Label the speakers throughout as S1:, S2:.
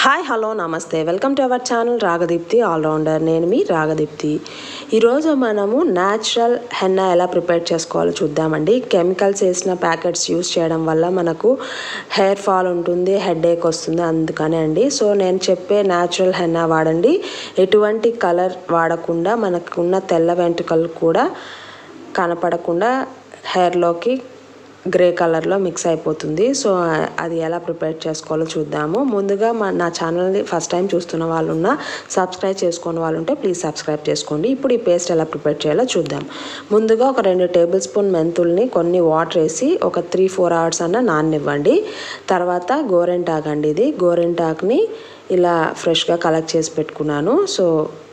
S1: Hi hello నమస్తే welcome to our channel Ragadeepthi all rounder నేను మీ రాగదీప్తి ఈరోజు మనము న్యాచురల్ హెన్నా ఎలా ప్రిపేర్ చేసుకోవాలో చూద్దామండి. కెమికల్స్ వేసిన ప్యాకెట్స్ యూస్ చేయడం వల్ల మనకు హెయిర్ ఫాల్ ఉంటుంది హెడ్ ఏక్ వస్తుంది అందుకనే అండి. సో నేను చెప్పే న్యాచురల్ హెన్నా వాడండి. ఎటువంటి కలర్ వాడకుండా మనకున్న తెల్ల వెంట్రుకలు కూడా కనపడకుండా హెయిర్లోకి గ్రే కలర్లో మిక్స్ అయిపోతుంది. సో అది ఎలా ప్రిపేర్ చేసుకోవాలో చూద్దాము. ముందుగా మా నా ఛానల్ని ఫస్ట్ టైం చూస్తున్న వాళ్ళు ఉన్న సబ్స్క్రైబ్ చేసుకున్న వాళ్ళు ఉంటే ప్లీజ్ సబ్స్క్రైబ్ చేసుకోండి. ఇప్పుడు ఈ పేస్ట్ ఎలా ప్రిపేర్ చేయాలో చూద్దాం. ముందుగా ఒక రెండు టేబుల్ స్పూన్ మెంతుల్ని కొన్ని వాటర్ వేసి ఒక త్రీ ఫోర్ అవర్స్ అన్న నాననివ్వండి. తర్వాత గోరెంటాక్ అండి ఇది. గోరెంటాక్ని ఇలా ఫ్రెష్గా కలెక్ట్ చేసి పెట్టుకున్నాను. సో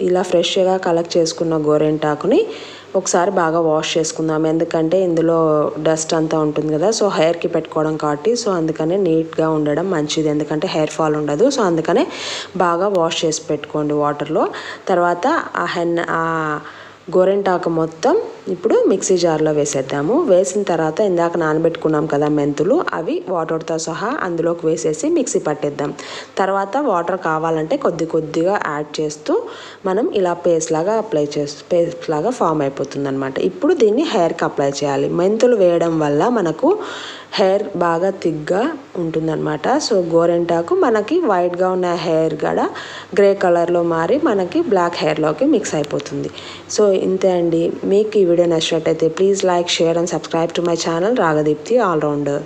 S1: ఇలా ఫ్రెష్గా కలెక్ట్ చేసుకున్న గోరెంటాకుని ఒకసారి బాగా వాష్ చేసుకుందాం. ఎందుకంటే ఇందులో డస్ట్ అంతా ఉంటుంది కదా సో హెయిర్కి పెట్టుకోవడం కాబట్టి సో అందుకనే నీట్గా ఉండడం మంచిది. ఎందుకంటే హెయిర్ ఫాల్ ఉండదు సో అందుకనే బాగా వాష్ చేసి పెట్టుకోండి వాటర్లో. తర్వాత ఆ హెన్ ఆ గోరెంటాకు మొత్తం ఇప్పుడు మిక్సీ జార్లో వేసేద్దాము. వేసిన తర్వాత ఇందాక నానబెట్టుకున్నాం కదా మెంతులు అవి వాటర్తో సహా అందులోకి వేసేసి మిక్సీ పట్టేద్దాం. తర్వాత వాటర్ కావాలంటే కొద్ది కొద్దిగా యాడ్ చేస్తూ మనం ఇలా పేస్ట్ లాగా అప్లై చేస్తూ పేస్ట్ లాగా ఫామ్ అయిపోతుంది అనమాట ఇప్పుడు దీన్ని హెయిర్కి అప్లై చేయాలి. మెంతులు వేయడం వల్ల మనకు హెయిర్ బాగా థిక్గా ఉంటుందన్నమాట. సో గోరెంటాకు మనకి వైట్గా ఉన్న హెయిర్ కూడా గ్రే కలర్లో మారి మనకి బ్లాక్ హెయిర్లోకి మిక్స్ అయిపోతుంది. సో ఇంతే అండి. మీకు ఈ వీడియో నచ్చినట్టయితే please like share and subscribe to my channel Ragadeepthi all rounder.